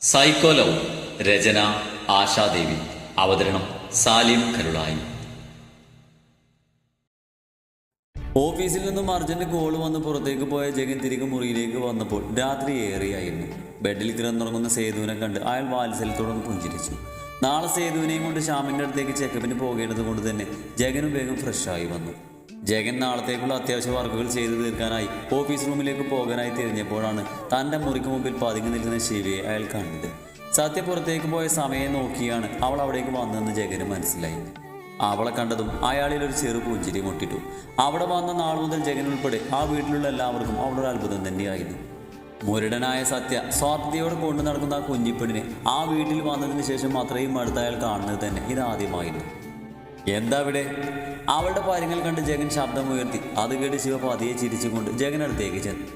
Psycho love രചന ആശാദേവി. അവതരണം സാലിം കരുളായി. ഓഫീസിൽ നിന്നും അർജന്റ് കോൾ വന്ന് പുറത്തേക്ക് പോയ ജഗൻ തിരികെ മുറിയിലേക്ക് വന്നപ്പോൾ രാത്രി ഏറെയായിരുന്നു. ബെഡിൽ കിടന്നുറങ്ങുന്ന സേതുവിനെ കണ്ട് അയാൾ വാത്സല്യത്തോടൊന്ന് പുഞ്ചിരിച്ചു. നാളെ സേതുവിനെയും കൊണ്ട് ശ്യാമിന്റെ അടുത്തേക്ക് ചെക്കപ്പിന് പോകേണ്ടത് കൊണ്ട് തന്നെ ജഗനും വേഗം ഫ്രഷായി വന്നു. ജഗൻ നാളത്തേക്കുള്ള അത്യാവശ്യ വർക്കുകൾ ചെയ്തു തീർക്കാനായി ഓഫീസ് റൂമിലേക്ക് പോകാനായി തിരിഞ്ഞപ്പോഴാണ് തന്റെ മുറിക്ക് മുമ്പിൽ പതുങ്ങി നിൽക്കുന്ന ശിവയെ അയാൾ കണ്ടത്. സത്യ പുറത്തേക്ക് പോയ സമയം നോക്കിയാണ് അവൾ അവിടേക്ക് വന്നതെന്ന് ജഗന് മനസ്സിലായി. അവളെ കണ്ടതും അയാളിൽ ഒരു ചെറു പുഞ്ചിരി മുട്ടിട്ടു. അവിടെ വന്ന നാൾ മുതൽ ജഗൻ ഉൾപ്പെടെ ആ വീട്ടിലുള്ള എല്ലാവർക്കും അവളൊരു അത്ഭുതം തന്നെയായിരുന്നു. മുരടനായ സത്യ സ്വാർത്ഥതയോടെ കൊണ്ടു നടക്കുന്ന ആ കുഞ്ഞിപ്പെണ്ണിനെ ആ വീട്ടിൽ വന്നതിന് ശേഷം അത്രയും അടുത്ത അയാൾ കാണുന്നത് തന്നെ. ഇതാദ്യമായിരുന്നു. എന്താ ഇവിടെ? അവളുടെ പാര്യങ്ങൾ കണ്ട് ജഗൻ ശബ്ദം ഉയർത്തി. അത് കേട്ട് ശിവ പതിയെ ചിരിച്ചുകൊണ്ട് ജഗൻ അടുത്തേക്ക് ചെന്നു.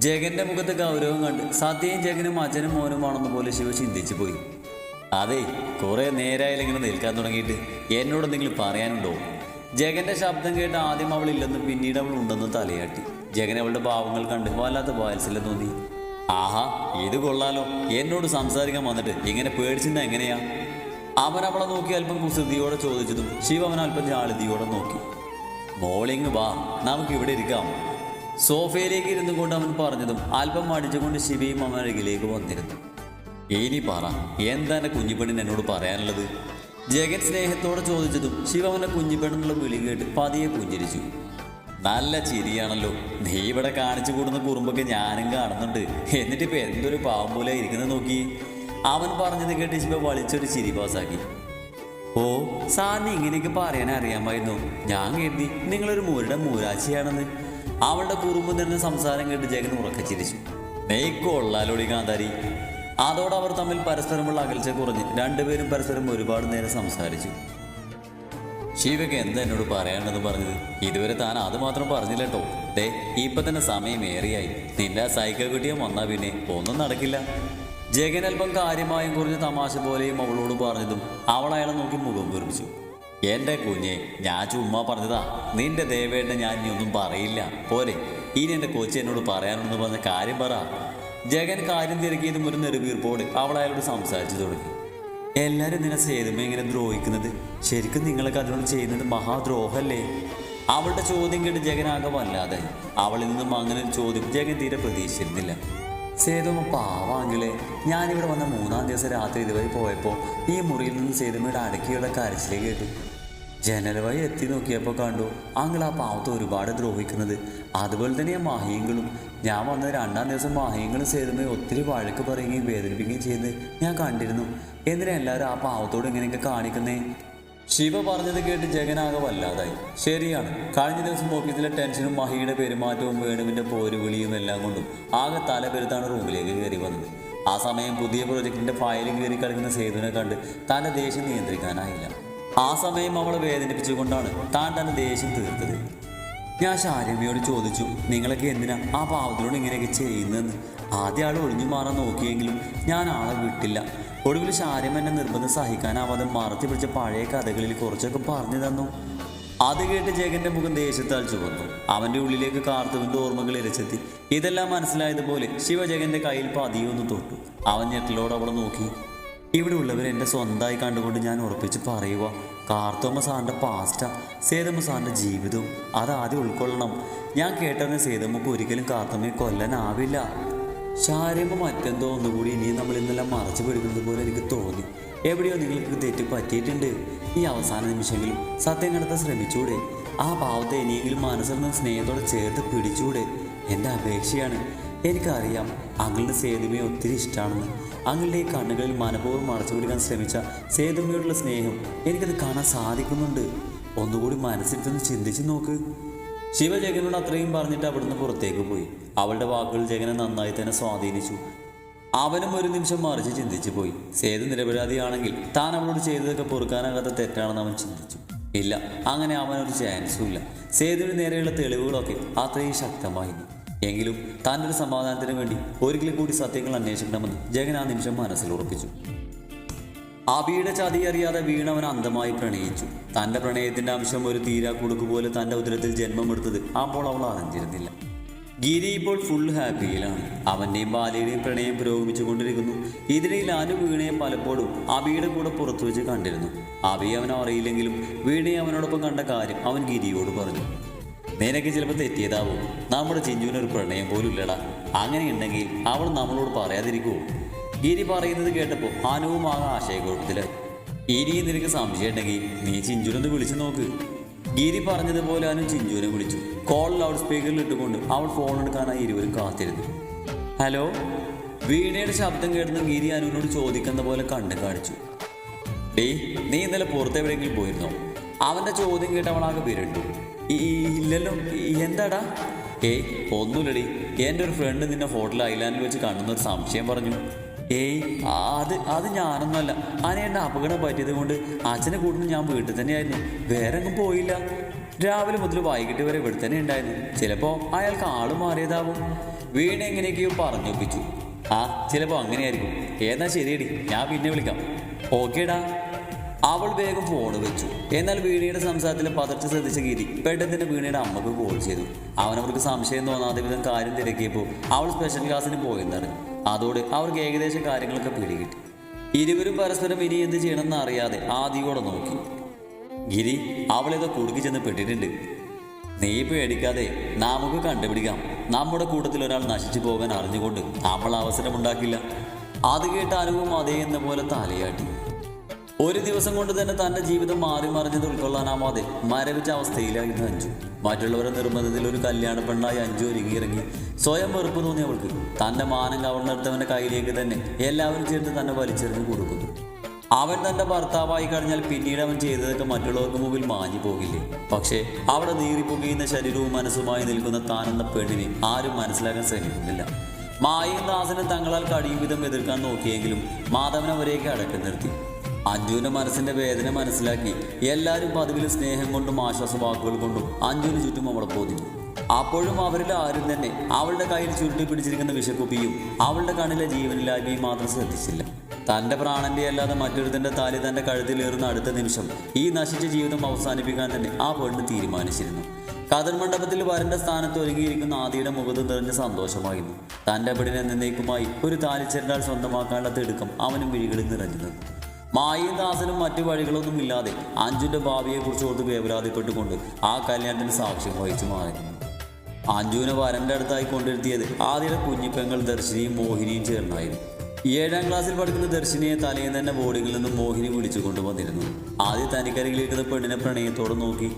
ജഗന്റെ മുഖത്ത് ഗൗരവം കണ്ട് സത്യയും ജഗനും അച്ഛനും മോനുമാണെന്ന് പോലെ ശിവ ചിന്തിച്ചു പോയി. അതെ കുറെ നേരായാലും ഇങ്ങനെ നിൽക്കാൻ തുടങ്ങിയിട്ട്. എന്നോട് എന്തെങ്കിലും പറയാനുണ്ടോ? ജഗന്റെ ശബ്ദം കേട്ട് ആദ്യം അവൾ ഇല്ലെന്നും പിന്നീട് അവൾ ഉണ്ടെന്നും തലയാട്ടി. ജഗൻ അവളുടെ ഭാവങ്ങൾ കണ്ട് വല്ലാത്ത വാത്സല്യം തോന്നി. ആഹാ ഇത് കൊള്ളാലോ. എന്നോട് സംസാരിക്കാൻ വന്നിട്ട് ഇങ്ങനെ പേടിച്ചിരുന്ന എങ്ങനെയാ? അവൻ അവളെ നോക്കി അല്പം കുസൃതിയോടെ ചോദിച്ചതും ശിവ അവൻ അല്പം ജാളിതിയോടെ നോക്കി. മോളിങ് വാ നമുക്ക് ഇവിടെ ഇരിക്കാം. സോഫയിലേക്ക് ഇരുന്നു കൊണ്ട് അവൻ പറഞ്ഞതും അല്പം മടിച്ചുകൊണ്ട് ശിവയും അവൻ അരികിലേക്ക് വന്നിരുന്നു. ഇനി പറ എന്താണ് കുഞ്ഞിപ്പെണ്ണിന് എന്നോട് പറയാനുള്ളത്? ജഗൻ സ്നേഹത്തോടെ ചോദിച്ചതും ശിവ അവന്റെ കുഞ്ഞിപ്പെണ്ണിനുള്ള വിളി കേട്ട് പതിയെ പുഞ്ചിരിച്ചു. നല്ല ചിരിയാണല്ലോ. നീ ഇവിടെ കാണിച്ചു കൂടുന്ന കുറുമ്പൊക്കെ ഞാനും കാണുന്നുണ്ട്. എന്നിട്ട് ഇപ്പൊ എന്തൊരു പാവം പോലെ ഇരിക്കുന്നത് നോക്കി. അവൻ പറഞ്ഞത് കേട്ട് ശിവ വലിച്ചൊരു ചിരി പാസാക്കി ഓ സാറിന് ഇങ്ങനെയൊക്കെ പറയാൻ അറിയാമായിരുന്നു. ഞാൻ കരുതി നിങ്ങളൊരു മൂരുടെ മൂരാശിയാണെന്ന് അവളുടെ കുറുമ്പ് തന്നെ സംസാരം കേട്ട് ജഗൻ ഉറക്കെ ചിരിച്ചു. നെയ്ക്കൊള്ളാലോടി കാന്താരി അതോടെ അവർ തമ്മിൽ പരസ്പരമുള്ള അകൽച്ച കുറഞ്ഞ് രണ്ടുപേരും പരസ്പരം ഒരുപാട് നേരം സംസാരിച്ചു. ശിവയ്ക്ക് എന്താ എന്നോട് പറയാനുണ്ടെന്ന് പറഞ്ഞത്? ഇതുവരെ താൻ അത് മാത്രം പറഞ്ഞില്ല കേട്ടോ. ദേ ഇപ്പൊ തന്നെ സമയം ഏറിയായി നിന്റെ സൈക്കിൾ കിട്ടിയാൽ വന്നാ പിന്നെ ഒന്നും നടക്കില്ല. ജഗൻ അല്പം കാര്യമായും കുറഞ്ഞ തമാശ പോലെയും അവളോട് പറഞ്ഞതും അവൾ അയാളെ നോക്കി മുഖം വീർപ്പിച്ചു എന്റെ കുഞ്ഞെ ഞാൻ ചുമ്മാ പറഞ്ഞതാ. നിന്റെ ദേവേട്ട ഞാൻ ഇനി ഒന്നും പറയില്ല. പോരെ ഇനി എന്റെ കൊച്ചി എന്നോട് പറയാനുണ്ടെന്ന് പറഞ്ഞ കാര്യം പറ. ജഗൻ കാര്യം തിരക്കിയതും ഒരു നെടുവീർപ്പോട് അവൾ അയാളോട് സംസാരിച്ചു തുടങ്ങി. എല്ലാരും നിന്നെ സേതുമ ഇങ്ങനെ ദ്രോഹിക്കുന്നത്? ശരിക്കും നിങ്ങളൊക്കെ അതിനോട് ചെയ്യുന്നത് മഹാദ്രോഹല്ലേ? അവളുടെ ചോദ്യം കേട്ട് ജഗനാകെ വല്ലാതെ അവളിൽ നിന്നും അങ്ങനെ ഒരു ചോദ്യം ജഗൻ തീരെ പ്രതീക്ഷിച്ചിരുന്നില്ല. സേതുമ പാവാങ്കിളെ ഞാനിവിടെ വന്ന മൂന്നാം ദിവസം രാത്രി ഇതുവരെ പോയപ്പോൾ ഈ മുറിയിൽ നിന്ന് സേതുമയുടെ അടക്കിയുള്ള കരച്ചിലേക്ക് കേട്ടു. ജനൽ വഴി എത്തി നോക്കിയപ്പോൾ കണ്ടു ആങ്കിൾ ആ പാവത്തെ ഒരുപാട് ദ്രോഹിക്കുന്നത്. അതുപോലെ തന്നെ ആ മാഹിയങ്ങളും ഞാൻ വന്ന രണ്ടാം ദിവസം മാഹിയങ്ങളും സേതുമയെ ഒത്തിരി വഴക്ക് പറയുകയും വേദനിപ്പിക്കുകയും ചെയ്ത് ഞാൻ കണ്ടിരുന്നു. എന്തിനാ എല്ലാവരും ആ പാവത്തോട് ഇങ്ങനെയൊക്കെ കാണിക്കുന്നേ? ശിവ പറഞ്ഞത് കേട്ട് ജഗനാകെ വല്ലാതായി ശരിയാണ്. കഴിഞ്ഞ ദിവസം ഓഫീസിലെ ടെൻഷനും മഹിയുടെ പെരുമാറ്റവും വേണുവിന്റെ പോരുവിളിയും എല്ലാം കൊണ്ടും ആകെ തല പെരുത്താണ് റൂമിലേക്ക് കയറി വന്നത്. ആ സമയം പുതിയ പ്രൊജക്ടിന്റെ ഫയലിൽ കയറി കളിക്കുന്ന സേതുവിനെ കണ്ട് തന്റെ ദേഷ്യം നിയന്ത്രിക്കാനായില്ല. ആ സമയം അവളെ വേദനിപ്പിച്ചുകൊണ്ടാണ് താൻ തന്റെ ദേഷ്യം തീർത്തത്. ഞാൻ ശാരമ്മയോട് ചോദിച്ചു നിങ്ങളൊക്കെ എന്തിനാ ആ പാവത്തിനോട് ഇങ്ങനെയൊക്കെ ചെയ്യുന്നതെന്ന്? ആദ്യ ആൾ ഒഴിഞ്ഞു മാറാൻ നോക്കിയെങ്കിലും ഞാൻ ആളെ വിട്ടില്ല. ഒടുവിൽ ശാരം എന്നെ നിർബന്ധം സഹിക്കാനാവാതെ മറച്ചു പിടിച്ച പഴയ കഥകളിൽ കുറച്ചൊക്കെ പറഞ്ഞു തന്നു. അത് കേട്ട് ജഗന്റെ മുഖം ദേശത്താൽ ചുവന്നു. അവന്റെ ഉള്ളിലേക്ക് കാർത്തുവിന്റെ ഓർമ്മകൾ ഇരച്ചെത്തി. ഇതെല്ലാം മനസ്സിലായതുപോലെ ശിവജഗന്റെ കയ്യിൽ പതിയൊന്ന് തൊട്ടു. അവൻ ഞെട്ടലോട് അവളെ നോക്കി. ഇവിടെ ഉള്ളവർ എന്റെ സ്വന്തമായി കണ്ടുകൊണ്ട് ഞാൻ ഉറപ്പിച്ച് പറയുക കാർത്തോമ സാറിന്റെ പാസ്റ്റ സേതമ്മ സാറിന്റെ ജീവിതവും. അതാദ്യം ഉൾക്കൊള്ളണം. ഞാൻ കേട്ടറിഞ്ഞ സേതമ്മക്ക് ഒരിക്കലും കാർത്തമ്മയെ കൊല്ലാനാവില്ല. ശാരമ്മ മറ്റെന്തോ ഒന്നുകൂടി ഇനി നമ്മൾ ഇന്നെല്ലാം മറച്ചു പിടിക്കുന്നത് പോലെ എനിക്ക് തോന്നി. എവിടെയോ നിങ്ങൾക്ക് തെറ്റ് പറ്റിയിട്ടുണ്ട്. ഈ അവസാന നിമിഷങ്ങളിൽ സത്യം കണ്ടെത്താൻ ശ്രമിച്ചൂടെ. ആ പാവത്തെ ഇനിയെങ്കിലും മനസ്സിൽ നിന്ന് സ്നേഹത്തോടെ ചേർത്ത് പിടിച്ചൂടെ. എന്റെ അപേക്ഷയാണ്. എനിക്കറിയാം അങ്ങളുടെ സേതുമയെ ഒത്തിരി ഇഷ്ടമാണെന്ന് അങ്ങളുടെ ഈ കണ്ണുകളിൽ മനഃപൂർവം മറച്ചു പിടിക്കാൻ ശ്രമിച്ച സേതുമയോടുള്ള സ്നേഹം എനിക്കത് കാണാൻ സാധിക്കുന്നുണ്ട്. ഒന്നുകൂടി മനസ്സിൽ തന്നെ ചിന്തിച്ചു നോക്ക്. ശിവ ജഗനോട് അത്രയും പറഞ്ഞിട്ട് അവിടുന്ന് പുറത്തേക്ക് പോയി. അവളുടെ വാക്കുകൾ ജഗനെ നന്നായി തന്നെ സ്വാധീനിച്ചു. അവനും ഒരു നിമിഷം മറിച്ച് ചിന്തിച്ചു പോയി. സേതു നിരപരാധിയാണെങ്കിൽ താൻ അവളോട് ചെയ്തതൊക്കെ പൊറുക്കാനാകാത്ത തെറ്റാണെന്ന് അവൻ ചിന്തിച്ചു. ഇല്ല അങ്ങനെ അവനൊരു ചാൻസും ഇല്ല. സേതുവിന് നേരെയുള്ള തെളിവുകളൊക്കെ അത്രയും ശക്തമായിരുന്നു എങ്കിലും താന്റെ ഒരു സമാധാനത്തിന് വേണ്ടി ഒരിക്കലും കൂടി സത്യങ്ങൾ അന്വേഷിക്കണമെന്ന് ജഗൻ ആ നിമിഷം മനസ്സിൽ ഉറപ്പിച്ചു. അബിയുടെ ചതി അറിയാതെ വീണവൻ അന്ധമായി പ്രണയിച്ചു. തന്റെ പ്രണയത്തിന്റെ അംശം ഒരു തീരാക്കുടുക്ക് പോലെ തന്റെ ഉദരത്തിൽ ജന്മമെടുത്തത് അപ്പോൾ അവൾ അറിഞ്ഞിരുന്നില്ല. ഗിരി ഇപ്പോൾ ഫുൾ ഹാപ്പിയിലാണ് അവന്റെയും ബാലയുടെയും പ്രണയം പുരോഗമിച്ചു കൊണ്ടിരിക്കുന്നു. ഇതിനിടയിൽ അനു വീണയെ പലപ്പോഴും അബിയുടെ കൂടെ പുറത്തു വെച്ച് കണ്ടിരുന്നു. അബി അവനെ അറിയില്ലെങ്കിലും വീണയെ അവനോടൊപ്പം കണ്ട കാര്യം അവൻ ഗിരിയോട് പറഞ്ഞു. നിനക്ക് ചിലപ്പോൾ തെറ്റിയതാവും. നമ്മുടെ ചിഞ്ചുവിനൊരു പ്രണയം പോലും ഇല്ലടാ അങ്ങനെയുണ്ടെങ്കിൽ അവൾ നമ്മളോട് പറയാതിരിക്കുമോ ഗിരി പറയുന്നത് കേട്ടപ്പോൾ അനുവും ആശയക്കുഴപ്പത്തിലായി. ഇനി നിനക്ക് സംശയം ഉണ്ടെങ്കിൽ നീ ചിഞ്ചുനൊന്ന് വിളിച്ചു നോക്ക്. ഗിരി പറഞ്ഞതുപോലെ അനു ചിഞ്ചുവിനെ വിളിച്ചു. കോൾ ലൗഡ് സ്പീക്കറിൽ ഇട്ടുകൊണ്ട് അവൾ ഫോൺ എടുക്കാനായി ഇരുവരും കാത്തിരുന്നു. ഹലോ വീണയുടെ ശബ്ദം കേട്ടെന്ന് ഗിരി അനുവിനോട് ചോദിക്കുന്ന പോലെ കണ്ണു കാണിച്ചു. ഡേ നീ ഇന്നലെ പുറത്തെവിടെയെങ്കിലും പോയിരുന്നോ? അവന്റെ ചോദ്യം കേട്ട് അവളാകെ വിരണ്ടു. "ഈ- ഈ- ഇല്ലല്ലോ എന്താടാ? ഏയ് ഒന്നുമില്ലടി. എന്റെ ഒരു ഫ്രണ്ട് നിന്നെ ഹോട്ടൽ ഐലാൻഡിൽ വെച്ച് കണ്ടെന്നൊരു സംശയം പറഞ്ഞു. ഏയ് അത് അത് ഞാനൊന്നുമല്ല. അനേന്റെ അപകടം പറ്റിയത് കൊണ്ട് അച്ഛനെ കൂടുന്ന ഞാൻ വീട്ടിൽ തന്നെയായിരുന്നു. വേറെ എങ്ങും പോയില്ല. രാവിലെ മുതൽ വൈകിട്ട് വരെ ഇവിടെ തന്നെ ഉണ്ടായിരുന്നു. ചിലപ്പോൾ അയാൾക്ക് ആൾ മാറിയതാവും വീണ എങ്ങനെയൊക്കെയോ പറഞ്ഞൊപ്പിച്ചു. ആ ചിലപ്പോൾ അങ്ങനെയായിരിക്കും. എന്നാ ശരിയടി ഞാൻ പിന്നെ വിളിക്കാം. ഓക്കേടാ. അവൾ വേഗം ഫോൺ വെച്ചു. എന്നാൽ വീണയുടെ സംസാരത്തിൽ പതർച്ച ശ്രദ്ധിച്ച ഗിരി പെട്ടെന്ന് തന്നെ വീണയുടെ അമ്മയ്ക്ക് കോൾ ചെയ്തു. അവനവർക്ക് സംശയം തോന്നാതെ വിധം കാര്യം തിരക്കിയപ്പോൾ അവൾ സ്പെഷ്യൽ ക്ലാസ്സിന് പോയെന്നറിഞ്ഞു അതോടെ അവർക്ക് ഏകദേശം കാര്യങ്ങളൊക്കെ പിടികിട്ടി ഇരുവരും പരസ്പരം ഇനി എന്ത് ചെയ്യണമെന്ന് അറിയാതെ ആദിയോടെ നോക്കി. ഗിരി അവളിത് കുടുക്കി ചെന്ന് പെട്ടിട്ടുണ്ട്. നീ പേടിക്കാതെ നമുക്ക് കണ്ടുപിടിക്കാം. നമ്മുടെ കൂട്ടത്തിൽ ഒരാൾ നശിച്ചു പോകാൻ അറിഞ്ഞുകൊണ്ട് നമ്മൾ അവസരമുണ്ടാക്കില്ല. അത് കേട്ട് അനുഭവം അതേ എന്ന പോലെ തലയാട്ടി. ഒരു ദിവസം കൊണ്ട് തന്നെ തന്റെ ജീവിതം മാറി മറിഞ്ഞത് ഉൾക്കൊള്ളാനാവാതെ മരവിച്ച അവസ്ഥയിലായിരുന്നു അഞ്ചു. മറ്റുള്ളവരെ നിർബന്ധത്തിൽ ഒരു കല്യാണ പെണ്ണായി അഞ്ചു ഒരുങ്ങിയിറങ്ങി സ്വയം വെറുപ്പ് തോന്നി അവൾക്ക്. തന്റെ മാനം കവർന്നെടുത്തവന്റെ കയ്യിലേക്ക് തന്നെ എല്ലാവരും ചേർത്ത് തന്നെ വലിച്ചെറിഞ്ഞു കൊടുക്കുന്നു. അവൻ തന്റെ ഭർത്താവായി കഴിഞ്ഞാൽ പിന്നീട് അവൻ ചെയ്തതൊക്കെ മറ്റുള്ളവർക്ക് മുമ്പിൽ മാഞ്ഞു പോകില്ലേ? പക്ഷേ അവിടെ നീറിപ്പൊങ്ങിയുന്ന ശരീരവും മനസ്സുമായി നിൽക്കുന്ന താനെന്ന പെണ്ണിനെ ആരും മനസ്സിലാക്കാൻ ശ്രമിക്കുന്നില്ല. മായയും ദാസനും തങ്ങളാൽ കഴിയും വിധം എതിർക്കാൻ നോക്കിയെങ്കിലും മാധവൻ അവരെയൊക്കെ അടക്കി നിർത്തി. അഞ്ജുവിന്റെ മനസ്സിന്റെ വേദന മനസ്സിലാക്കി എല്ലാവരും പതിവിൽ സ്നേഹം കൊണ്ടും ആശ്വാസ വാക്കുകൾ കൊണ്ടും അഞ്ജുവിന് ചുറ്റും അവളെ പോതിഞ്ഞു അപ്പോഴും അവരിൽ ആരും തന്നെ അവളുടെ കയ്യിൽ ചുരുട്ടി പിടിച്ചിരിക്കുന്ന വിഷക്കുപ്പിയും അവളുടെ കണ്ണിലെ ജീവനില്ലായ്മയും മാത്രം ശ്രദ്ധിച്ചില്ല. തന്റെ പ്രാണന്റെ അല്ലാതെ മറ്റൊരുത്തന്റെ താലി തന്റെ കഴുത്തിലേറുന്ന അടുത്ത നിമിഷം ഈ നശിച്ച ജീവിതം അവസാനിപ്പിക്കാൻ തന്നെ ആ പെണ്ണ് തീരുമാനിച്ചിരുന്നു. കതിർ മണ്ഡപത്തിൽ വരന്റെ സ്ഥാനത്ത് ഒരുങ്ങിയിരിക്കുന്ന ആദിയുടെ മുഖത്ത് നിറഞ്ഞ സന്തോഷമായിരുന്നു. തന്റെ പെടിനെ എന്നേക്കുമായി ഒരു താലിച്ചെരണ്ടാൾ സ്വന്തമാക്കാനുള്ള തിടുക്കം അവനും വിഴികളിൽ നിറഞ്ഞു നിന്നു. മായയും ദാസനും മറ്റു വഴികളൊന്നും ഇല്ലാതെ അഞ്ജുന്റെ ഭാവിയെക്കുറിച്ച് ഓർത്ത് വേവലാതിപ്പെട്ടുകൊണ്ട് ആ കല്യാണത്തിന് സാക്ഷ്യം വഹിച്ചു മാറിയിരുന്നു അഞ്ജുവിനെ വരന്റെ അടുത്തായി കൊണ്ടിരുത്തിയത് ആദ്യത്തെ കുഞ്ഞിപ്പെങ്ങൾ ദർശിനിയും മോഹിനിയും ചേർന്നായിരുന്നു. ഏഴാം ക്ലാസ്സിൽ പഠിക്കുന്ന ദർശിനിയെ തലേന്ന് തന്നെ ബോർഡിങ്ങിൽ നിന്നും മോഹിനി വിളിച്ചു കൊണ്ടുവന്നിരുന്നു ആദ്യം തനിക്കരികിലിരിക്കുന്ന പെണ്ണിനെ പ്രണയത്തോടെ നോക്കി.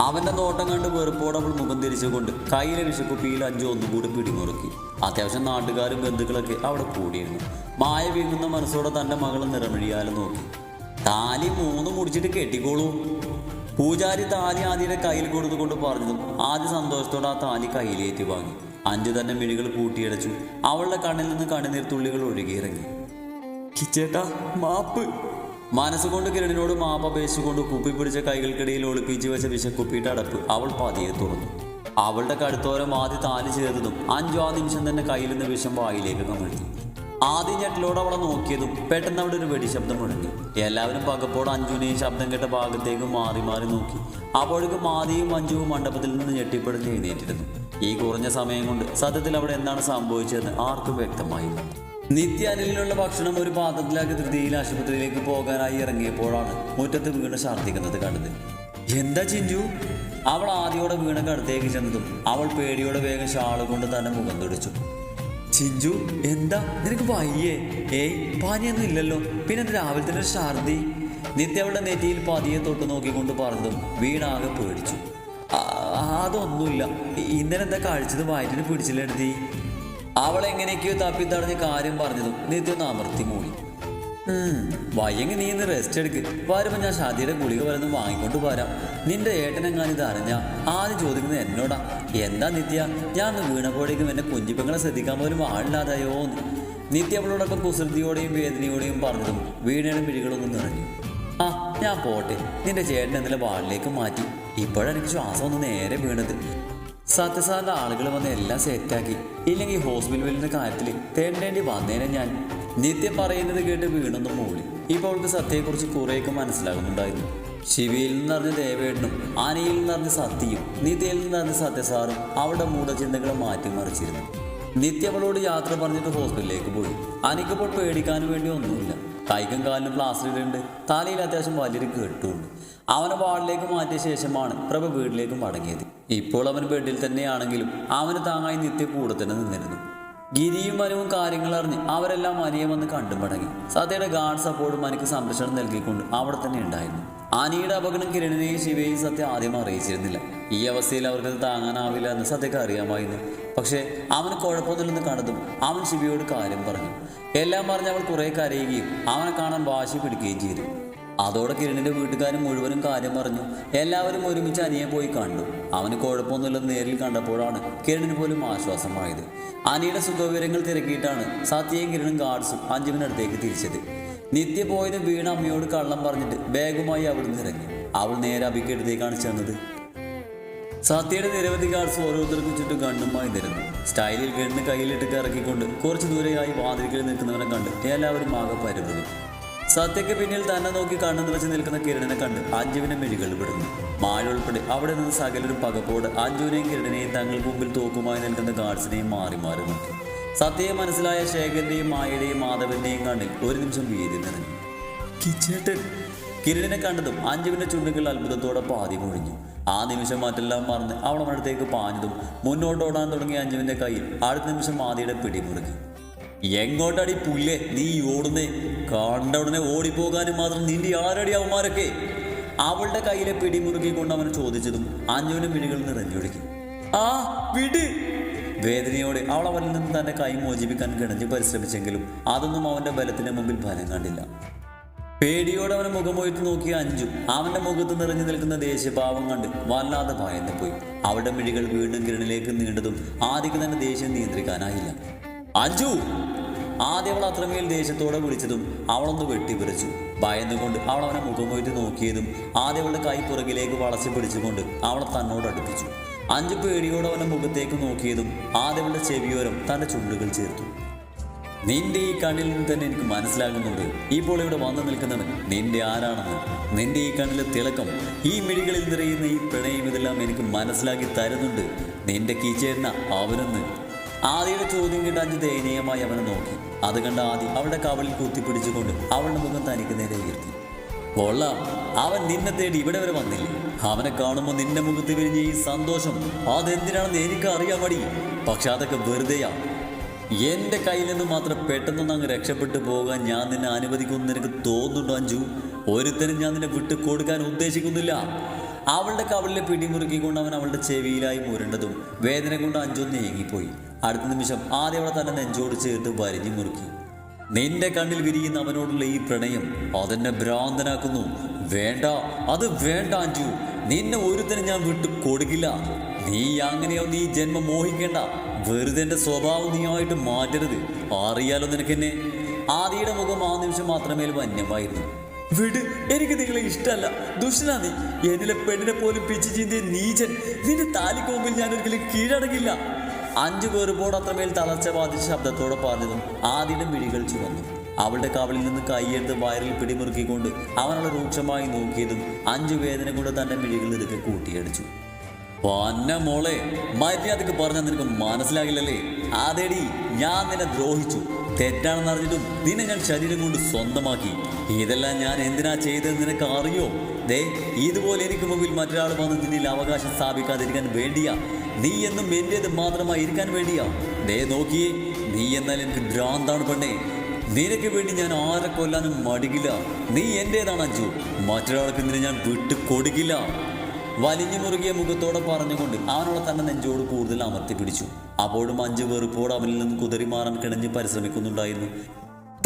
അവന്റെ നോട്ടം കണ്ട് വെറുപ്പോടെ അവൾ മുഖം തിരിച്ചുകൊണ്ട് കയ്യിലെ വിഷക്കുപ്പിയിൽ അഞ്ചു ഒന്നുകൂടി പിടിമുറുക്കി. അത്യാവശ്യം നാട്ടുകാരും ബന്ധുക്കളൊക്കെ അവിടെ കൂടിയിരുന്നു. മായ വീങ്ങുന്ന മനസ്സോടെ തന്റെ മകൾ നിറമിഴിയാലും നോക്കി. താലി മൂന്ന് മുടിച്ചിട്ട് കെട്ടിക്കോളൂ. പൂജാരി താലി ആദ്യയുടെ കയ്യിൽ കൊടുത്തുകൊണ്ട് പറഞ്ഞതും ആദ്യ സന്തോഷത്തോടെ ആ താലി കയ്യിലേറ്റി വാങ്ങി. അഞ്ചു തന്നെ മിഴികൾ കൂട്ടിയടച്ചു. അവളുടെ കണ്ണിൽ നിന്ന് കണ്ണുനീർ തുള്ളികൾ ഒഴുകിയിറങ്ങി. കിച്ചേട്ടാ മാപ്പ്. മനസ്സുകൊണ്ട് കിരണിനോട് മാപ്പ് അപേക്ഷിച്ചുകൊണ്ട് കുപ്പി പിടിച്ച കൈകൾക്കിടയിൽ ഒളിപ്പിച്ച് വെച്ച വിശക്കുപ്പിയുടെ അടപ്പ് അവൾ പതിയെ തുറന്നു. അവളുടെ കടുത്തോരം ആദ്യ താലി ചേർത്തതും അഞ്ചോ ആ നിമിഷം തന്നെ കയ്യിൽ നിന്ന് വിഷം വായിലേക്ക് കമിഴ്ത്തി. ആദ്യം ചട്ടിലൂടെ അവളെ നോക്കിയതും പെട്ടെന്ന് അവിടെ ഒരു വെടി വെടിശബ്ദം മുഴങ്ങി. എല്ലാവരും പകപ്പോടെ അഞ്ജുവിനെയും ശബ്ദം കേട്ട ഭാഗത്തേക്ക് മാറി മാറി നോക്കി. അപ്പോഴേക്കും ആദിയും അഞ്ജുവും മണ്ഡപത്തിൽ നിന്ന് ഞെട്ടിപ്പെടുന്ന് എഴുന്നേറ്റിരുന്നു. ഈ കുറഞ്ഞ സമയം കൊണ്ട് സത്യത്തിൽ അവിടെ എന്താണ് സംഭവിച്ചതെന്ന് ആർക്കും വ്യക്തമായില്ല. നിത്യ അനിലിനുള്ള ഭക്ഷണം ഒരു പാത്രത്തിലാക്കി തൃതിയിൽ ആശുപത്രിയിലേക്ക് പോകാനായി ഇറങ്ങിയപ്പോഴാണ് മുറ്റത്ത് വീണ് ഛർദ്ദിക്കുന്നത് കണ്ടത്. എന്താ ചിഞ്ചു? അവൾ ആദ്യോടെ വീണക്ക് അടുത്തേക്ക് ചെന്നതും അവൾ പേടിയോടെ വേഗം ഷാൾ കൊണ്ട് തന്നെ മുഖം തുടിച്ചു. ചിഞ്ചു എന്താ? നിനക്ക് വയ്യേ. ഏയ് പാനിയൊന്നും ഇല്ലല്ലോ. പിന്നെ രാവിലെ തന്നെ ഒരു ഛർദി. നിത്യ അവളുടെ നെറ്റിയിൽ പതിയെ തൊട്ട് നോക്കിക്കൊണ്ട് പറഞ്ഞതും വീണാകെ പേടിച്ചു. "ആ, അതൊന്നുമില്ല. ഇന്നലെ എന്താ കഴിച്ചത്? വയറ്റിന് പിടിച്ചില്ലെടുത്തി അവൾ എങ്ങനെയൊക്കെയോ തപ്പി തടഞ്ഞ് കാര്യം പറഞ്ഞതും നിത്യ ഒന്ന് അമർത്തി മൂടി. ഉം, നീ ഇന്ന് റെസ്റ്റ് എടുക്ക്. വരുമ്പോൾ ഞാൻ ഷാദിയുടെ ഗുളിക വരുന്നു വാങ്ങിക്കൊണ്ട് വരാം. നിന്റെ ഏട്ടനെങ്ങാനും ഇത് അറിഞ്ഞ ആദ്യം ചോദിക്കുന്നത് എന്നോടാ. എന്താ നിത്യ? ഞാൻ വീണപ്പോഴേക്കും എന്നെ കുഞ്ഞിപ്പങ്ങളെ ശ്രദ്ധിക്കാൻ പോലും ആളില്ലാതായോ എന്ന്. നിത്യ അവളോടൊപ്പം കുസൃതിയോടെയും വേദനയോടെയും പറഞ്ഞതും വീണയുടെ പിഴികളൊന്നും നിറഞ്ഞു. ആ ഞാൻ പോട്ടെ. നിന്റെ ചേട്ടൻ ഇന്നലെ വാളിലേക്ക് മാറ്റി. ഇപ്പോഴെനിക്ക് ശ്വാസം ഒന്ന് നേരെ വീണത്. സത്യസാറിന്റെ ആളുകൾ വന്ന് എല്ലാം സെറ്റാക്കി. ഇല്ലെങ്കിൽ ഹോസ്പിറ്റൽ വലിയ കാര്യത്തിൽ തേണ്ടേണ്ടി വന്നേനെ ഞാൻ. നിത്യ പറയുന്നത് കേട്ട് വീണൊന്നും മൂളി. ഇപ്പോൾ അവൾക്ക് സത്യയെക്കുറിച്ച് കുറേയൊക്കെ മനസ്സിലാകുന്നുണ്ടായിരുന്നു. ശിവയിൽ നിന്ന് അറിഞ്ഞ ദേവേട്ടനും ആനയിൽ നിന്ന് നിന്നറിഞ്ഞ സത്യയും നിത്യയിൽ നിന്നറിഞ്ഞ സത്യസാറും അവളുടെ മൂഢചിന്തകളെ മാറ്റിമറിച്ചിരുന്നു. നിത്യ അവളോട് യാത്ര പറഞ്ഞിട്ട് ഹോസ്പിറ്റലിലേക്ക് പോയി. അനിക്കപ്പോൾ പേടിക്കാനും വേണ്ടി ഒന്നുമില്ല. കൈക്കും കാലിനും പ്ലാസ്റ്ററിലുണ്ട് തലയിൽ അത്യാവശ്യം വലിയൊരു കെട്ടുണ്ട് അവനെ വാർഡിലേക്ക് മാറ്റിയ ശേഷമാണ് പ്രഭ വീട്ടിലേക്ക് മടങ്ങിയത്. ഇപ്പോൾ അവൻ ബെഡിൽ തന്നെയാണെങ്കിലും അവന് താങ്ങായി നിത്യ കൂടെ തന്നെ നിന്നിരുന്നു. ഗിരിയും വനവും കാര്യങ്ങൾ അറിഞ്ഞ് അവരെല്ലാം അനിയെ വന്ന് കണ്ടും മടങ്ങി. സത്യയുടെ ഗാർഡ് സപ്പോർട്ടും അനിക്ക് സംരക്ഷണം നൽകിക്കൊണ്ട് അവിടെ തന്നെ ഉണ്ടായിരുന്നു. അനിയുടെ അപകടം കിരണിനെയും ശിവയെയും സത്യ ആദ്യം അറിയിച്ചിരുന്നില്ല. ഈ അവസ്ഥയിൽ അവർക്കത് താങ്ങാനാവില്ല എന്ന് സത്യക്ക് അറിയാമായിരുന്നു. പക്ഷേ അവന് കുഴപ്പമൊന്നുമില്ലെന്ന് കണ്ടതും അവൻ ശിവയോട് കാര്യം പറഞ്ഞു. എല്ലാം പറഞ്ഞ് അവൾ കുറേ കരയുകയും അവനെ കാണാൻ വാശി പിടിക്കുകയും ചെയ്തു. അതോടെ കിരണിന്റെ വീട്ടുകാരും മുഴുവനും കാര്യം പറഞ്ഞു. എല്ലാവരും ഒരുമിച്ച് അനിയെ പോയി കണ്ടു. അവന് കുഴപ്പമൊന്നുമില്ലെന്ന് നേരിൽ കണ്ടപ്പോഴാണ് കിരണിന് പോലും ആശ്വാസമായത്. അനിയുടെ സുഖവിവരങ്ങൾ തിരക്കിയിട്ടാണ് സത്യയും കിരണും ഗാർഡ്സും അഞ്ജുവിനടുത്തേക്ക് തിരിച്ചത്. നിത്യ പോയത് വീണ അമ്മയോട് കള്ളം പറഞ്ഞിട്ട് വേഗമായി അവിടുന്ന് ഇറങ്ങി. അവൾ നേരെ അബിക്കടുത്തേക്കാണ് ചെന്നത്. സത്യയുടെ നിരവധി ഗാർഡ്സ് ഓരോരുത്തർക്കും ചുറ്റും കണ്ണുമായി നിരന്നു. സ്റ്റൈലിൽ കിരണിന് കയ്യിലിട്ട് ഇറക്കിക്കൊണ്ട് കുറച്ച് ദൂരെയായി വാതിൽക്കൽ നിൽക്കുന്നവനെ കണ്ട് എല്ലാവരും ആകെ പരുതുന്നു സത്യയ്ക്ക് പിന്നിൽ തന്നെ നോക്കി കണ്ണു വെച്ച് നിൽക്കുന്ന കിരണിനെ കണ്ട് അഞ്ജുവിനെ മെഴികൾ വിടുന്നു. മാഴുൾപ്പെടെ അവിടെ നിന്ന് സകലരും പകപ്പോട് അഞ്ജുവിനെയും കിരണിനെയും തങ്ങൾക്ക് മുമ്പിൽ തോക്കുമായി നിൽക്കുന്ന ഗാർഡ്സിനെയും മാറി മാറി നോക്കി. സത്യയെ മനസ്സിലായ ശേഖരന്റെയും മായയുടെയും മാധവന്റെയും കണ്ണിൽ ഒരു നിമിഷം വീതി നിറഞ്ഞു. കിരണിനെ കണ്ടതും അഞ്ജുവിന്റെ ചുണ്ടുകൾ അത്ഭുതത്തോടെ പാതി മുഴിഞ്ഞു. ആ നിമിഷം മറ്റെല്ലാം മറന്ന് അവൾ അവനടുത്തേക്ക് പാഞ്ഞതും മുന്നോട്ട് ഓടാൻ തുടങ്ങിയ അഞ്ജുവിന്റെ കയ്യിൽ അടുത്ത നിമിഷം ആദിയുടെ പിടിമുറുകി. എങ്ങോട്ടടി പുല്ലേ? നീ ഓടുന്നേ. കണ്ട ഉടനെ ഓടിപ്പോകാനും മാത്രം നിന്റെ ആരടി അവന്മാരൊക്കെ? അവളുടെ കയ്യിലെ പിടിമുറുക്കിക്കൊണ്ട് അവൻ ചോദിച്ചതും അഞ്ജുവിന്റെ മിഴികൾ നിറഞ്ഞൊഴുകി ആ വിട്. വേദനയോടെ അവൾ അവനിൽ നിന്ന് തന്റെ കൈ മോചിപ്പിക്കാൻ കിണഞ്ഞു പരിശ്രമിച്ചെങ്കിലും അതൊന്നും അവന്റെ ബലത്തിന്റെ മുമ്പിൽ ഫലം കണ്ടില്ല. പേടിയോടെ അവനെ മുഖമൊയ്ത്ത് നോക്കിയ അഞ്ചു അവന്റെ മുഖത്ത് നിറഞ്ഞു നിൽക്കുന്ന ദേഷ്യഭാവം കണ്ട് വല്ലാതെ ഭയന്നു പോയി അവളുടെ മിഴികൾ വീണ്ടും കിരണിലേക്ക് നീണ്ടതും ആദ്യം തന്നെ ദേഷ്യം നിയന്ത്രിക്കാനായില്ല. അഞ്ചു ആദ്യം അവൾ അത്രമേൽ ദേഷ്യത്തോടെ വിളിച്ചതും അവളൊന്ന് വെട്ടിപ്പിറച്ചു ഭയന്നുകൊണ്ട് അവൾ അവനെ മുഖമൊയ്ത്ത് നോക്കിയതും ആദ്യം അവളുടെ കൈ പുറകിലേക്ക് വളച്ചു പിടിച്ചുകൊണ്ട് അവളെ തന്നോട് അടുപ്പിച്ചു. അഞ്ച് പേടിയോടെ അവനെ മുഖത്തേക്ക് നോക്കിയതും ആദ്യം അവളുടെ ചെവിയോരം തന്റെ ചുണ്ടുകൾ ചേർത്തു. നിന്റെ ഈ കണ്ണിൽ നിന്ന് തന്നെ എനിക്ക് മനസ്സിലാകുന്നുണ്ട്. ഇപ്പോൾ ഇവിടെ വന്നു നിൽക്കുന്നവൻ നിന്റെ ആരാണെന്ന്. നിന്റെ ഈ കണ്ണിലെ തിളക്കം ഈ മിഴികളിൽ നിറയുന്ന ഈ പ്രണയം ഇതെല്ലാം എനിക്ക് മനസ്സിലാക്കി തരുന്നുണ്ട്. നിന്റെ കീച്ചേരുന്ന അവനെന്ന് ആദിയുടെ ചോദ്യം കേട്ട് അഞ്ച് ദയനീയമായി അവനെ നോക്കി. അത് കണ്ട ആദി അവളുടെ കവളിൽ കുത്തിപ്പിടിച്ചുകൊണ്ട് അവളുടെ മുഖം തനിക്ക് നേരെ ഉയർത്തി. കൊള്ളാം. അവൻ നിന്നെ തേടി ഇവിടെ വരെ വന്നില്ലേ? അവനെ കാണുമ്പോൾ നിന്റെ മുഖത്ത് വിരിഞ്ഞ ഈ സന്തോഷം അതെന്തിനാണെന്ന് എനിക്ക് അറിയാൻ മടി. പക്ഷെ അതൊക്കെ വെറുതെയാ. എന്റെ കയ്യിൽ നിന്ന് മാത്രം പെട്ടെന്നൊന്ന് അങ്ങ് രക്ഷപ്പെട്ടു പോകാൻ ഞാൻ നിന്നെ അനുവദിക്കുമെന്ന് നിനക്ക് തോന്നുന്നുണ്ടോ അഞ്ജു? ഒരുത്തനും ഞാൻ നിന്നെ വിട്ടു കൊടുക്കാൻ ഉദ്ദേശിക്കുന്നില്ല. അവളുടെ കവളിലെ പിടിമുറുക്കിക്കൊണ്ട് അവൻ അവളുടെ ചെവിയിലായി മുരണ്ടതും വേദന കൊണ്ട് അഞ്ചൊന്ന് നീങ്ങിപ്പോയി അടുത്ത നിമിഷം ആദ്യം തന്നെ നെഞ്ചോട് ചേർത്ത് വരിഞ്ഞു മുറുക്കി. നിന്റെ കണ്ണിൽ വിരിയുന്ന അവനോടുള്ള ഈ പ്രണയം അതെന്നെ ഭ്രാന്തനാക്കുന്നു. വേണ്ട അത് വേണ്ട അഞ്ജു നിന്നെ ഒരുത്തനും ഞാൻ വിട്ടു കൊടുക്കില്ല. നീ അങ്ങനെയോ നീ ജന്മം മോഹിക്കേണ്ട. വെറുതെ എന്റെ സ്വഭാവം നീയായിട്ട് മാറ്റരുത്. അറിയാലോ നിനക്കെന്നെ. ആദിയുടെ മുഖം ആ നിമിഷം മാത്രമേ വന്യമായിരുന്നു. വിട് എനിക്ക് നിങ്ങളെ ഇഷ്ടമല്ല. ദുഷ്ടനാ നീ. എന്നിലെ പെണ്ണിനെ പോലും പിച്ചു ചീന്തിയ നീചൻ. നിന്റെ താലിക്കോമ്പിൽ ഞാൻ ഒരിക്കലും കീഴടങ്ങില്ല അഞ്ചു പേറുപോട് അത്രമേൽ തളർച്ച ബാധിച്ച ശബ്ദത്തോടെ പറഞ്ഞതും ആദ്യയുടെ മിഴികൾ ചുവന്നു. അവളുടെ കവളിൽ നിന്ന് കൈയെടുത്ത് വയറിൽ പിടിമുറുക്കിക്കൊണ്ട് അവനവളെ രൂക്ഷമായി നോക്കിയതും അഞ്ചു വേദന കൊണ്ട് തന്റെ മിഴികൾ ഇതൊക്കെ കൂട്ടിയടിച്ചു. പന്ന മോളെ മര്യാദയ്ക്ക് പറഞ്ഞാൽ നിനക്ക് മനസ്സിലാകില്ലല്ലേ അതേടി ഞാൻ നിന്നെ ദ്രോഹിച്ചു. തെറ്റാണെന്ന് അറിഞ്ഞിട്ടും നിന്നെ ഞാൻ ശരീരം കൊണ്ട് സ്വന്തമാക്കി. ഇതെല്ലാം ഞാൻ എന്തിനാ ചെയ്തതെന്ന് നിനക്ക് അറിയോ? ദേ ഇതുപോലെ എനിക്ക് മുമ്പിൽ മറ്റൊരാൾ വന്ന് നിന്നിൽ അവകാശം സ്ഥാപിക്കാതിരിക്കാൻ വേണ്ടിയാ നീ എന്നും എന്റെത് മാത്രമായി ഇരിക്കാൻ വേണ്ടിയാ. ദേ നോക്കിയേ നീ എന്നാൽ എനിക്ക് ഭ്രാന്താണ് പെണ്ണേ. നിനക്ക് വേണ്ടി ഞാൻ ആരെ കൊല്ലാനും മടികില്ല നീ എന്റേതാണ് അഞ്ചു. മറ്റൊരാൾക്ക് നിന്നെ ഞാൻ വിട്ടു കൊടുക്കില്ല. വലിഞ്ഞു മുറുകിയ മുഖത്തോടെ പറഞ്ഞുകൊണ്ട് അവനോട് തന്നെ നെഞ്ചോട് കൂടുതൽ അമർത്തി പിടിച്ചു. അപ്പോഴും അഞ്ചു വെറുപ്പോട് അവനിൽ നിന്ന് കുതിറി മാറാൻ കിണഞ്ഞ് പരിശ്രമിക്കുന്നുണ്ടായിരുന്നു.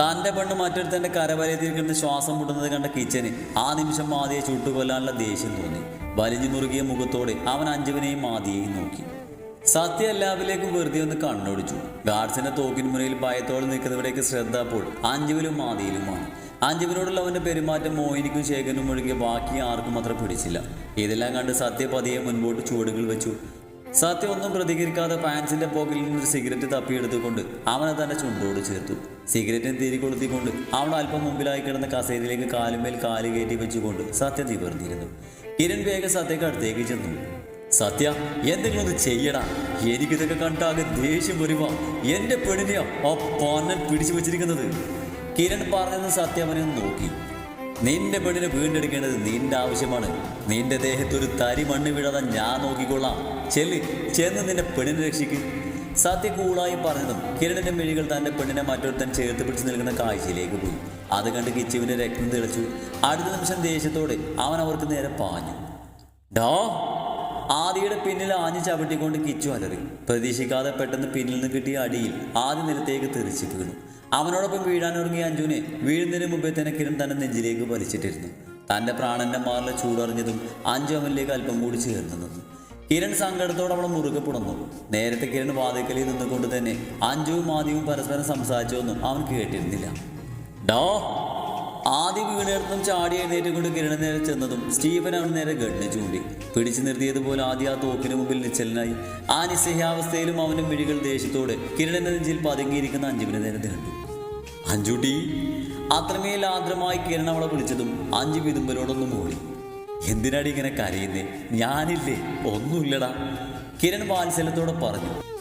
തന്റെ പെണ്ണ് മറ്റൊരുത്തന്റെ കരവലയത്തിൽ കിടന്ന് ശ്വാസം മുട്ടുന്നത് കണ്ട കിച്ചന് ആ നിമിഷം ആദ്യം ചുട്ടുകൊല്ലാനുള്ള ദേഷ്യം തോന്നി. വലിഞ്ഞു മുറുകിയ മുഖത്തോടെ അവൻ അഞ്ജുവിനെയും ആദിയെയും നോക്കി. സത്യ എല്ലാവരിലേക്കും വെറുതെ ഒന്ന് കണ്ണോടിച്ചു. ഗാർഡ്സിന്റെ തോക്കിന് മുന്നിൽ ഭയത്തോടെ നിൽക്കുന്നവരേക്ക് ശ്രദ്ധ അപ്പോൾ അഞ്ജുവിലും ആദിയിലുമാണ് അഞ്ജുവിനോടുള്ള അവന്റെ പെരുമാറ്റം മോഹിനിക്കും ശേഖരനും ഒഴികെ ബാക്കി ആർക്കും അത്ര പിടിച്ചില്ല. ഇതെല്ലാം കണ്ട് സത്യ പതിയെ മുൻപോട്ട് ചുവടുകൾ വെച്ചു. സത്യ ഒന്നും പ്രതികരിക്കാതെ പാൻസിന്റെ പോക്കിൽ നിന്ന് ഒരു സിഗരറ്റ് തപ്പിയെടുത്തുകൊണ്ട് അവനെ തന്നെ ചുണ്ടോട് ചേർത്തു. സിഗരറ്റിന് തിരി കൊളുത്തിക്കൊണ്ട് അവൾ അല്പം മുമ്പിലായി കിടന്ന കസേരയിലേക്ക് കാലുമേൽ കാൽ കയറ്റി വെച്ചുകൊണ്ട് സത്യ നിവർന്നിരുന്നു കിരൺ വേഗം സത്യക്ക് അടുത്തേക്ക് ചെന്നു. സത്യ എന്തെങ്കിലും ഒന്ന് ചെയ്യടാ. എനിക്കിതൊക്കെ കണ്ടാകെ ദേഷ്യം വരുവ. എന്റെ പെണ്ണിനെയോ ആ പൊന്നൻ പിടിച്ചു വെച്ചിരിക്കുന്നത്. കിരൺ പറഞ്ഞെന്ന് സത്യ അവനെ നോക്കി. നിന്റെ പെണ്ണിനെ വീണ്ടെടുക്കേണ്ടത് നിന്റെ ആവശ്യമാണ്. നിന്റെ ദേഹത്ത് ഒരു തരി മണ്ണ് വീഴാതെ ഞാൻ നോക്കിക്കൊള്ളാം. ചെല്ല് ചെന്ന് നിന്റെ പെണ്ണിനെ രക്ഷിക്കും. സത്യ കൂളായി പറഞ്ഞതും കിരണിന്റെ മിഴികൾ തന്റെ പെണ്ണിനെ മറ്റൊരുത്തൻ ചേർത്ത് പിടിച്ച് നിൽക്കുന്ന കാഴ്ചയിലേക്ക് പോയി. അത് കണ്ട് കിച്ചുവിന്റെ രക്തം തെളിച്ചു. അടുത്ത നിമിഷം ദേഷ്യത്തോടെ അവൻ അവർക്ക് നേരെ പാഞ്ഞു. ഡോ ആദിയുടെ പിന്നിൽ ആഞ്ഞു ചവിട്ടിക്കൊണ്ട് കിച്ചു അലറി. പ്രതീക്ഷിക്കാതെ പെട്ടെന്ന് പിന്നിൽ നിന്ന് കിട്ടിയ അടിയിൽ ആദ്യ നിലത്തേക്ക് തെറിച്ചു വീണു. അവനോടൊപ്പം വീഴാനൊരുങ്ങിയ അഞ്ജുവിനെ വീഴുന്നതിന് മുമ്പേ തന്നെ കിരൺ നെഞ്ചിലേക്ക് വലിച്ചിട്ടിരുന്നു. തന്റെ പ്രാണന്റെ മാറിലെ ചൂടറിഞ്ഞതും അഞ്ചു അവനിലേക്ക് അല്പം കൂടി ചേർന്നു നിന്നു. കിരൺ സങ്കടത്തോടെ അവളെ മുറുകെ പുണർന്നു. നേരത്തെ കിരൺ വാതിക്കലിൽ നിന്നുകൊണ്ട് തന്നെ അഞ്ജുവും ആദ്യവും പരസ്പരം സംസാരിച്ചൊന്നും അവൻ കേട്ടിരുന്നില്ല. ഡോ ആദ്യം വീണേർത്തും ചാടി എഴുന്നേറ്റുകൊണ്ട് കിരണ നേരെ ചെന്നതും സ്റ്റീഫൻ അവൻ നേരെ ഗണ്ണ് ചൂണ്ടി. പിടിച്ചു നിർത്തിയതുപോലെ ആദ്യ ആ തോക്കിന് മുമ്പിൽ നിശ്ചലനായി. ആ നിസ്സഹാവസ്ഥയിലും അവന്റെ മിഴികൾ ദേഷ്യത്തോടെ കിരണന്റെ നെഞ്ചിൽ പതുങ്ങിയിരിക്കുന്ന അഞ്ജുവിനെ നേരെ കണ്ടു അഞ്ചുട്ടി അത്രമേൽ ആദ്രമായി കിരണ അവളെ വിളിച്ചതും അഞ്ചു വിതുമ്പലോടൊന്നും ഓടി എന്തിനാടി ഇങ്ങനെ കരയുന്നേ? ഞാനില്ലേ? ഒന്നുമില്ലടാ. കിരൺ വാത്സല്യത്തോടെ പറഞ്ഞു.